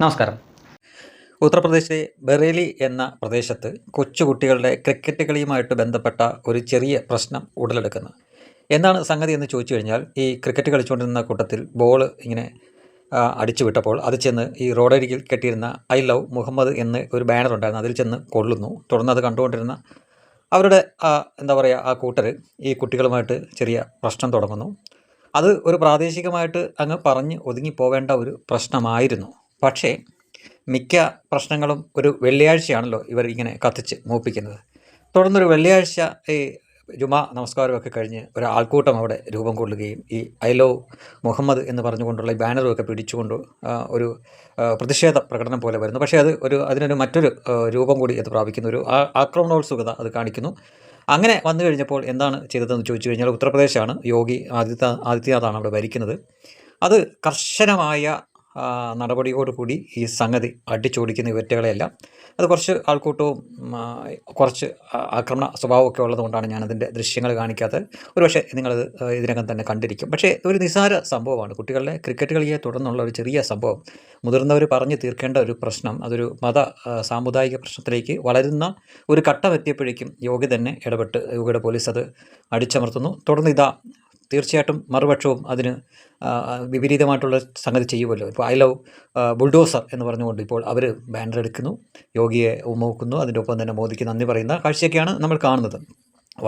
നമസ്കാരം. ഉത്തർപ്രദേശിലെ ബറേലി എന്ന പ്രദേശത്ത് കൊച്ചുകുട്ടികളുടെ ക്രിക്കറ്റ് കളിയുമായിട്ട് ബന്ധപ്പെട്ട ഒരു ചെറിയ പ്രശ്നം ഉടലെടുക്കുന്നത് എന്താണ് സംഗതി എന്ന് ചോദിച്ചു കഴിഞ്ഞാൽ ഈ ക്രിക്കറ്റ് കളിച്ചുകൊണ്ടിരുന്ന കൂട്ടത്തിൽ ബോൾ ഇങ്ങനെ അടിച്ചു വിട്ടപ്പോൾ അത് ചെന്ന് ഈ റോഡരികിൽ കെട്ടിയിരുന്ന ഐ ലവ് മുഹമ്മദ് എന്ന് ഒരു ബാനർ ഉണ്ടായിരുന്നു. അതിൽ ചെന്ന് കൊള്ളുന്നു. തുടർന്ന് അത് കണ്ടുകൊണ്ടിരുന്ന അവരുടെ എന്താ പറയുക ആ കൂട്ടർ ഈ കുട്ടികളുമായിട്ട് ചെറിയ പ്രശ്നം തുടങ്ങുന്നു. അത് ഒരു പ്രാദേശികമായിട്ട് അങ്ങ് പറഞ്ഞ് ഒതുങ്ങി പോവേണ്ട ഒരു പ്രശ്നമായിരുന്നു. പക്ഷേ മിക്ക പ്രശ്നങ്ങളും ഒരു വെള്ളിയാഴ്ചയാണല്ലോ ഇവർ ഇങ്ങനെ കത്തിച്ച് മൂപ്പിക്കുന്നത്. തുടർന്നൊരു വെള്ളിയാഴ്ച ഈ ജുമാ നമസ്കാരമൊക്കെ കഴിഞ്ഞ് ഒരു ആൾക്കൂട്ടം അവിടെ രൂപം കൊള്ളുകയും ഈ ഐ ലവ് മുഹമ്മദ് എന്ന് പറഞ്ഞുകൊണ്ടുള്ള ഈ ബാനറുമൊക്കെ പിടിച്ചുകൊണ്ട് ഒരു പ്രതിഷേധ പ്രകടനം പോലെ വരുന്നു. പക്ഷേ അത് ഒരു അതിനൊരു മറ്റൊരു രൂപം കൂടി അത് പ്രാപിക്കുന്ന ഒരു ആക്രമണോത്സുകത അത് കാണിക്കുന്നു. അങ്ങനെ വന്നു കഴിഞ്ഞപ്പോൾ എന്താണ് ചെയ്തതെന്ന് ചോദിച്ചു കഴിഞ്ഞാൽ ഉത്തർപ്രദേശാണ് യോഗി ആദിത്യ ആദിത്യനാഥാണ് അവിടെ ഭരിക്കുന്നത്. അത് കർശനമായ നടപടിയോടുകൂടി ഈ സംഗതി അടിച്ചോടിക്കുന്ന ഇവറ്റകളെയെല്ലാം. അത് കുറച്ച് ആൾക്കൂട്ടവും കുറച്ച് ആക്രമണ സ്വഭാവമൊക്കെ ഉള്ളതുകൊണ്ടാണ് ഞാനതിന്റെ ദൃശ്യങ്ങൾ കാണിക്കാത്തത്. ഒരുപക്ഷെ നിങ്ങളത് ഇതിനകം തന്നെ കണ്ടിരിക്കും. പക്ഷേ ഒരു നിസാര സംഭവമാണ്. കുട്ടികളുടെ ക്രിക്കറ്റ് കളിയെ തുടർന്നുള്ള ഒരു ചെറിയ സംഭവം. മുതിർന്നവർ പറഞ്ഞു തീർക്കേണ്ട ഒരു പ്രശ്നം അതൊരു മത സാമുദായിക പ്രശ്നത്തിലേക്ക് വളരുന്ന ഒരു ഘട്ടം എത്തിയപ്പോഴേക്കും യോഗി തന്നെ ഇടപെട്ട് യോഗിയുടെ പോലീസ് അത് അടിച്ചമർത്തുന്നു. തുടർന്ന് ഇതാ തീർച്ചയായിട്ടും മറുപക്ഷവും അതിന് വിപരീതമായിട്ടുള്ള സംഗതി ചെയ്യുമല്ലോ. ഇപ്പോൾ ഐ ലവ് ബുൾഡോസർ എന്ന് പറഞ്ഞുകൊണ്ട് ഇപ്പോൾ അവർ ബാനർ എടുക്കുന്നു യോഗിയെ ഉമ്മവെക്കുന്നു അതിന്റെ ഒപ്പം തന്നെ മോദിക്ക് നന്ദി പറയുന്ന കാഴ്ചയൊക്കെയാണ് നമ്മൾ കാണുന്നത്.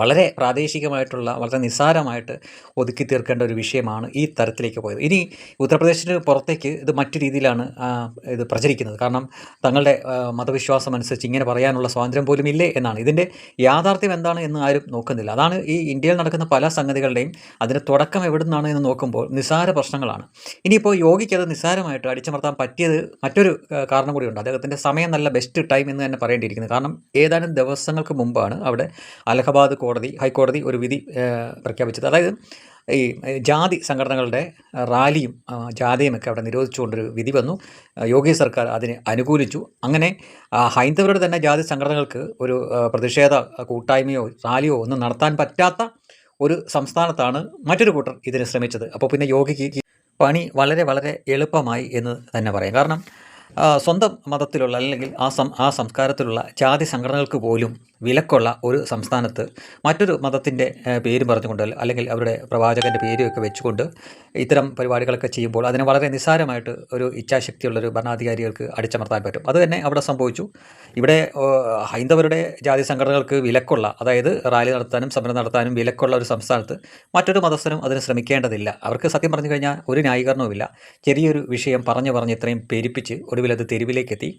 വളരെ പ്രാദേശികമായിട്ടുള്ള വളരെ നിസ്സാരമായിട്ട് ഒതുക്കി തീർക്കേണ്ട ഒരു വിഷയമാണ് ഈ തരത്തിലേക്ക് പോയത്. ഇനി ഉത്തർപ്രദേശിന് പുറത്തേക്ക് ഇത് മറ്റു രീതിയിലാണ് ഇത് പ്രചരിക്കുന്നത്. കാരണം തങ്ങളുടെ മതവിശ്വാസം അനുസരിച്ച് ഇങ്ങനെ പറയാനുള്ള സ്വാതന്ത്ര്യം പോലും ഇല്ലേ എന്നാണ്. ഇതിന്റെ യാഥാർത്ഥ്യം എന്താണ് എന്ന് ആരും നോക്കുന്നില്ല. അതാണ് ഈ ഇന്ത്യയിൽ നടക്കുന്ന പല സംഗതികളുടെയും അതിന്റെ തുടക്കം എവിടെ നിന്നാണ് എന്ന് നോക്കുമ്പോൾ നിസ്സാര പ്രശ്നങ്ങളാണ്. ഇനിയിപ്പോൾ യോഗിക്ക് അത് നിസ്സാരമായിട്ട് അടിച്ചമർത്താൻ പറ്റിയത് മറ്റൊരു കാരണം കൂടിയുണ്ട്. അദ്ദേഹത്തിന്റെ സമയം നല്ല ബെസ്റ്റ് ടൈം എന്ന് തന്നെ പറയേണ്ടിയിരിക്കുന്നത് കാരണം ഏതാനും ദിവസങ്ങൾക്ക് മുമ്പാണ് അവിടെ അലഹബാദ് കോടതി ഹൈക്കോടതി ഒരു വിധി പ്രഖ്യാപിച്ചത്. അതായത് ഈ ജാതി സംഘടനകളുടെ റാലിയും ജാഥയുമൊക്കെ അവിടെ നിരോധിച്ചുകൊണ്ടൊരു വിധി വന്നു. യോഗി സർക്കാർ അതിനെ അനുകൂലിച്ചു. അങ്ങനെ ഹൈന്ദവരുടെ തന്നെ ജാതി സംഘടനകൾക്ക് ഒരു പ്രതിഷേധ കൂട്ടായ്മയോ റാലിയോ ഒന്നും നടത്താൻ പറ്റാത്ത ഒരു സംസ്ഥാനത്താണ് മറ്റൊരു കൂട്ടർ ഇതിന് ശ്രമിച്ചത്. അപ്പോൾ പിന്നെ യോഗിക്ക് പണി വളരെ വളരെ എളുപ്പമായി എന്ന് തന്നെ പറയാം. കാരണം സ്വന്തം മതത്തിലുള്ള അല്ലെങ്കിൽ ആ സം ആ സംസ്കാരത്തിലുള്ള ജാതി സംഘടനകൾക്ക് പോലും വിലക്കുള്ള ഒരു സംസ്ഥാനത്ത് മറ്റൊരു മതത്തിന്റെ പേര് പറഞ്ഞുകൊണ്ട് അല്ലെങ്കിൽ അവരുടെ പ്രവാചകന്റെ പേരുമൊക്കെ വെച്ചുകൊണ്ട് ഇത്തരം പരിപാടികളൊക്കെ ചെയ്യുമ്പോൾ അതിനെ വളരെ നിസ്സാരമായിട്ട് ഒരു ഇച്ഛാശക്തിയുള്ളൊരു ഭരണാധികാരികൾക്ക് അടിച്ചമർത്താൻ പറ്റും. അത് തന്നെ അവിടെ സംഭവിച്ചു. ഇവിടെ ഹൈന്ദവരുടെ ജാതി സംഘടനകൾക്ക് വിലക്കുള്ള അതായത് റാലി നടത്താനും സമരം നടത്താനും വിലക്കുള്ള ഒരു സംസ്ഥാനത്ത് മറ്റൊരു മതസ്ഥനും അതിന് ശ്രമിക്കേണ്ടതില്ല. അവർക്ക് സത്യം പറഞ്ഞു കഴിഞ്ഞാൽ ഒരു ന്യായീകരണവുമില്ല. ചെറിയൊരു വിഷയം പറഞ്ഞു പറഞ്ഞ് ഇത്രയും പെരിപ്പിച്ച് ഒടുവിൽ അത് തെരുവിലേക്കെത്തി.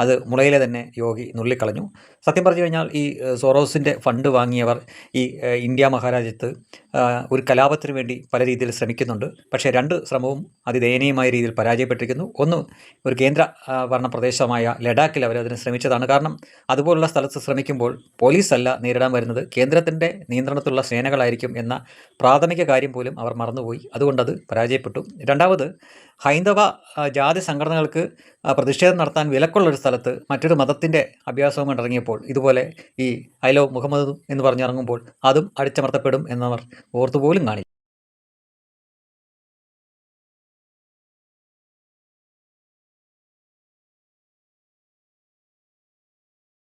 അത് മുളയിലെ തന്നെ യോഗി നുള്ളിക്കളഞ്ഞു. സത്യം പറഞ്ഞു കഴിഞ്ഞാൽ ഈ സോറോസിന്റെ ഫണ്ട് വാങ്ങിയവർ ഈ ഇന്ത്യ മഹാരാജ്യത്ത് ഒരു കലാപത്തിന് വേണ്ടി പല രീതിയിൽ ശ്രമിക്കുന്നുണ്ട്. പക്ഷേ രണ്ട് ശ്രമവും അതിദയനീയമായ രീതിയിൽ പരാജയപ്പെട്ടിരിക്കുന്നു. ഒന്ന് ഒരു കേന്ദ്ര ഭരണ പ്രദേശമായ ലഡാക്കിൽ അവർ അതിന് ശ്രമിച്ചതാണ്. കാരണം അതുപോലുള്ള സ്ഥലത്ത് ശ്രമിക്കുമ്പോൾ പോലീസല്ല നേരിടാൻ വരുന്നത്. കേന്ദ്രത്തിന്റെ നിയന്ത്രണത്തിലുള്ള സേനകളായിരിക്കും എന്ന പ്രാഥമിക കാര്യം പോലും അവർ മറന്നുപോയി. അതുകൊണ്ടത് പരാജയപ്പെട്ടു. രണ്ടാമത് ഹൈന്ദവ ജാതി സംഘടനകൾക്ക് പ്രതിഷേധം നടത്താൻ വിലക്കുള്ളൊരു സ്ഥലത്ത് മറ്റൊരു മതത്തിന്റെ അഭ്യാസവും കണ്ടിറങ്ങിയപ്പോൾ ഇതുപോലെ ഈ ഐലോ ലവ് മുഹമ്മദ് എന്ന് പറഞ്ഞിറങ്ങുമ്പോൾ അതും അടിച്ചമർത്തപ്പെടും എന്നവർ ഓർത്തുപോലും കാണില്ല.